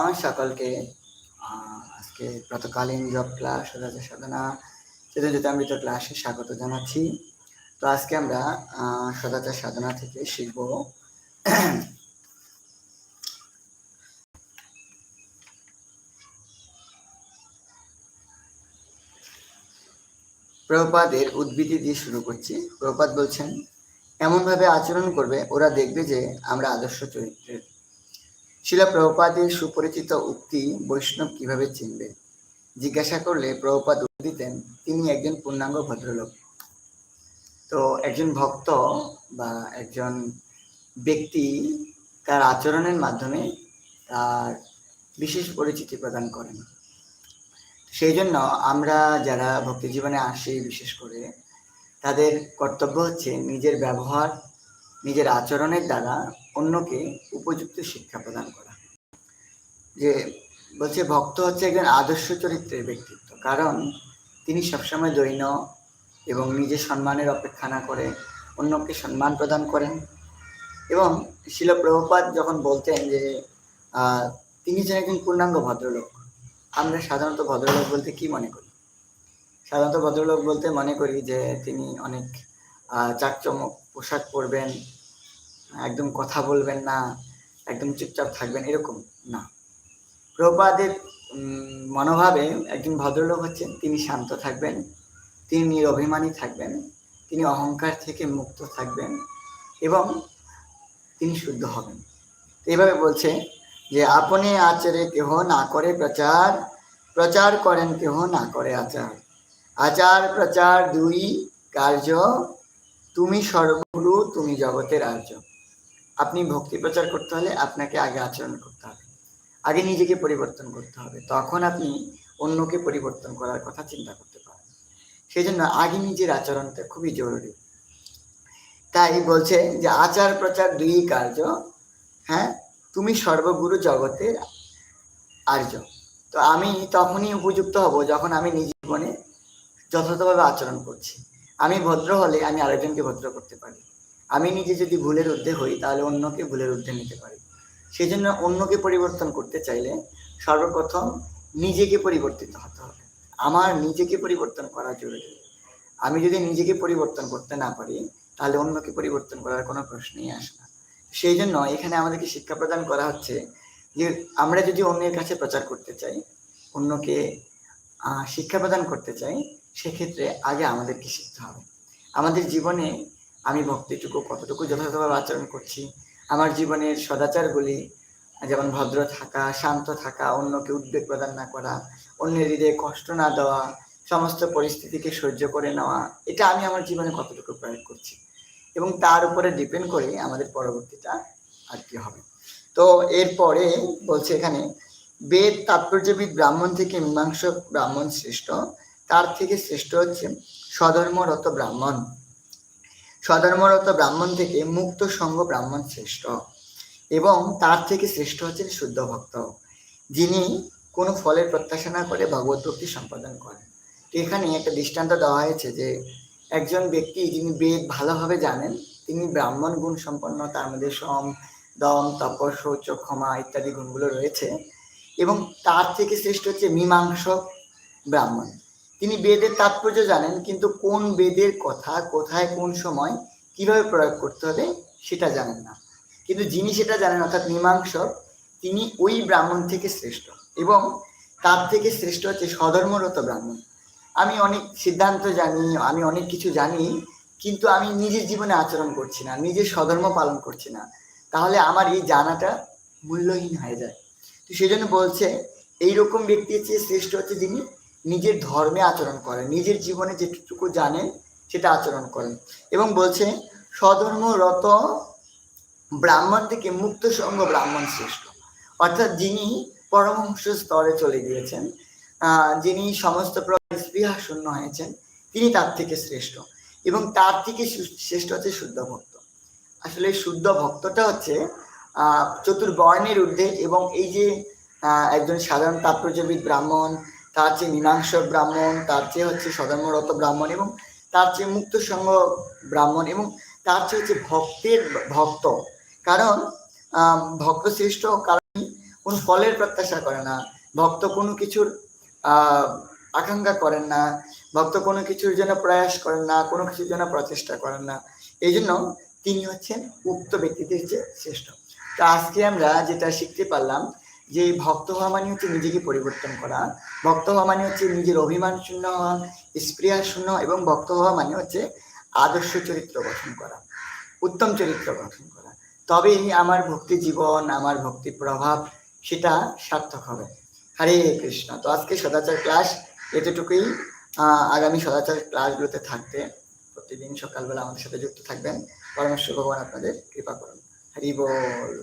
আমার সকলকে আজকে গতকালীন জব ক্লাস রাজা সাধনা চেতনামৃত ক্লাসে স্বাগত জানাচ্ছি। তো আজকে আমরা সদাচার সাধনা থেকে শিখব। প্রভুপাদের উদ্বৃত্তি দিয়ে শুরু করছি। প্রভুপাদ বলছেন, এমনভাবে আচরণ করবে, ওরা দেখবে যে আমরা আদর্শ চরিত্রের শিলা প্রভুপাদের সুপরিচিত উক্তি বৈষ্ণব কীভাবে চিনবে? জিজ্ঞাসা করলে প্রভুপাদ দিতেন, তিনি একজন পূর্ণাঙ্গ ভদ্রলোক। তো একজন ভক্ত বা একজন ব্যক্তি তার আচরণের মাধ্যমে তার বিশেষ পরিচিতি প্রদান করেন। সেই জন্য আমরা যারা ভক্তি জীবনে আসি, বিশেষ করে, তাদের কর্তব্য হচ্ছে নিজের ব্যবহার, নিজের আচরণের দ্বারা অন্যকে উপযুক্ত শিক্ষা প্রদান করা। যে বলছে, ভক্ত হচ্ছে একজন আদর্শ চরিত্রের ব্যক্তিত্ব। কারণ তিনি সবসময় দৈন এবং নিজের সম্মানের অপেক্ষা না করে অন্যকে সম্মান প্রদান করেন। এবং শিল প্রভুপাত যখন বলতেন যে তিনি যেন একজন পূর্ণাঙ্গ ভদ্রলোক, আমরা সাধারণত ভদ্রলোক বলতে কি মনে করি? সাধারণত ভদ্রলোক বলতে মনে করি যে, তিনি অনেক চাকচমক পোশাক পরবেন একদম কথা বলবেন না, একদম চুপচাপ থাকবেন, এরকম না। প্রপাদের মনোভাবে একজন ভদ্রলোক হচ্ছেন, তিনি শান্ত থাকবেন, তিনি নিরভিমানী থাকবেন, তিনি অহংকার থেকে মুক্ত থাকবেন এবং তিনি শুদ্ধ হবেন। এইভাবে বলছে যে, আপনি আচারে কেহ না করে প্রচার প্রচার করেন কেহ না করে আচার। আচার, প্রচার দুই কার্য, তুমি সর্বগুরু, তুমি জগতের আর্য। আপনি ভক্তি প্রচার করতে হলে আপনাকে আগে আচরণ করতে হবে। আগে নিজেকে পরিবর্তন করতে হবে। তখন আপনি অন্যকে পরিবর্তন করার কথা চিন্তা করতে পারেন। সেই জন্য আগে নিজের আচরণটা খুবই জরুরি। তাই বলছে যে আচার প্রচার দুই কার্য। হ্যাঁ? তুমি সর্বগুরু জগতের আর্য। তো আমি তখনই উপযুক্ত হব যখন আমি নিজ জীবনে যথাযথভাবে আচরণ করছি। আমি ভদ্র হলে আমি আরেকজনকে ভদ্র করতে পারি। আমি নিজে যদি ভুলের ঊর্ধ্বে হই, তাহলে অন্যকে ভুলের ঊর্ধ্বে নিতে পারি। সেই জন্য অন্যকে পরিবর্তন করতে চাইলে সর্বপ্রথম নিজেকে পরিবর্তিত হতে হবে। আমার নিজেকে পরিবর্তন করা জরুরি। আমি যদি নিজেকে পরিবর্তন করতে না পারি, তাহলে অন্যকে পরিবর্তন করার কোনো প্রশ্নই আসে না। সেই জন্য এখানে আমাদেরকে শিক্ষা প্রদান করা হচ্ছে যে, আমরা যদি অন্যের কাছে প্রচার করতে চাই, অন্যকে শিক্ষা প্রদান করতে চাই, সেক্ষেত্রে আগে আমাদেরকে শিখতে হবে। আমাদের জীবনে আমি ভক্তিটুকু, কতটুকু যথাযথভাবে আচরণ করছি, আমার জীবনের সদাচারগুলি, যেমন ভদ্র থাকা, শান্ত থাকা, অন্যকে উদ্বেগ প্রদান না করা, অন্যের হৃদয়ে কষ্ট না দেওয়া, সমস্ত পরিস্থিতিকে সহ্য করে নেওয়া, এটা আমি আমার জীবনে কতটুকু প্রয়োগ করছি। এবং তার উপরে ডিপেন্ড করে আমাদের পরবর্তীটা আর কি হবে। তো এরপরে বলছে এখানে, বেদ তাৎপর্যবিদ ব্রাহ্মণ থেকে মীমাংসক ব্রাহ্মণ শ্রেষ্ঠ, তার থেকে শ্রেষ্ঠ হচ্ছে স্বধর্মরত ব্রাহ্মণ। স্বধর্মরত ব্রাহ্মণ থেকে মুক্ত সঙ্গ ব্রাহ্মণ শ্রেষ্ঠ এবং তার থেকে শ্রেষ্ঠ হচ্ছেন শুদ্ধ ভক্ত, যিনি কোনো ফলের প্রত্যাশা না করে ভগবত ভক্তি সম্পাদন করেন। এখানে একটা দৃষ্টান্ত দেওয়া হয়েছে যে, একজন ব্যক্তি যিনি বেদ ভালোভাবে জানেন, তিনি ব্রাহ্মণ গুণ সম্পন্ন, তার মধ্যে সম, দম তপ শৌচ ক্ষমা ইত্যাদি গুণগুলো রয়েছে এবং তার থেকে শ্রেষ্ঠ হচ্ছে মীমাংস ব্রাহ্মণ। তিনি বেদের তাৎপর্য জানেন, কিন্তু কোন বেদের কথা, কোথায়, কোন সময় কীভাবে প্রয়োগ করতে হবে সেটা জানেন না। কিন্তু যিনি সেটা জানেন, অর্থাৎ মীমাংসক, তিনি ওই ব্রাহ্মণ থেকে শ্রেষ্ঠ এবং তার থেকে শ্রেষ্ঠ হচ্ছে স্বধর্মরত ব্রাহ্মণ। আমি অনেক সিদ্ধান্ত জানি, আমি অনেক কিছু জানি, কিন্তু আমি নিজের জীবনে আচরণ করছি না, নিজের স্বধর্ম পালন করছি না। তাহলে আমার এই জানাটা মূল্যহীন হয়ে যায়। তো সেই জন্য বলছে, এইরকম ব্যক্তির চেয়ে শ্রেষ্ঠ হচ্ছে যিনি নিজের ধর্মে আচরণ করেন, নিজের জীবনে যেটুকু জানেন সেটা আচরণ করেন। এবং বলছে স্বধর্মরত ব্রাহ্মণ থেকে মুক্ত সঙ্গ ব্রাহ্মণ শ্রেষ্ঠ। অর্থাৎ যিনি পরমহংস স্তরে চলে গিয়েছেন যিনি সমস্ত স্পৃহা শূন্য হয়েছেন, তিনি তার থেকে শ্রেষ্ঠ। এবং তার থেকে শ্রেষ্ঠ হচ্ছে শুদ্ধ ভক্ত। আসলে শুদ্ধ ভক্তটা হচ্ছে, আহ, চতুর্বর্ণের ঊর্ধ্বে এবং এই যে একজন সাধারণ তাৎপর্যবিদ ব্রাহ্মণ তার চেয়ে মীমাংসক ব্রাহ্মণ, তার চেয়ে হচ্ছে সধর্মরত ব্রাহ্মণ এবং তার চেয়ে মুক্ত সঙ্গ ব্রাহ্মণ এবং তার চেয়ে হচ্ছে ভক্তের ভক্ত। কারণ ভক্ত শ্রেষ্ঠ কারণ কোনো ফলের প্রত্যাশা করে না। ভক্ত কোনো কিছুর আকাঙ্ক্ষা করেন না। ভক্ত কোনো কিছুর জন্য প্রয়াস করেন না, কোনো কিছুর জন্য প্রচেষ্টা করেন না। এই জন্য তিনি হচ্ছেন উক্ত ব্যক্তিদের যে শ্রেষ্ঠ। তো আজকে আমরা যেটা শিখতে পারলাম যে ভক্ত হওয়া মানে হচ্ছে নিজেকে পরিবর্তন করা। ভক্ত হওয়া মানে হচ্ছে নিজের অভিমান শূন্য হওয়া স্প্রিয়া শূন্য এবং ভক্ত হওয়া মানে হচ্ছে আদর্শ চরিত্র গঠন করা, উত্তম চরিত্র গঠন করা। তবেই আমার ভক্তি জীবন, আমার ভক্তি প্রভাব সেটা সার্থক হবে। হরে কৃষ্ণ। তো আজকে সদাচার ক্লাস এতটুকুই। আগামী সদাচার ক্লাসগুলোতে থাকতে প্রতিদিন সকালবেলা আমাদের সাথে যুক্ত থাকবেন। পরমেশ্বর ভগবান আপনাদের কৃপা করুন। হরি বল।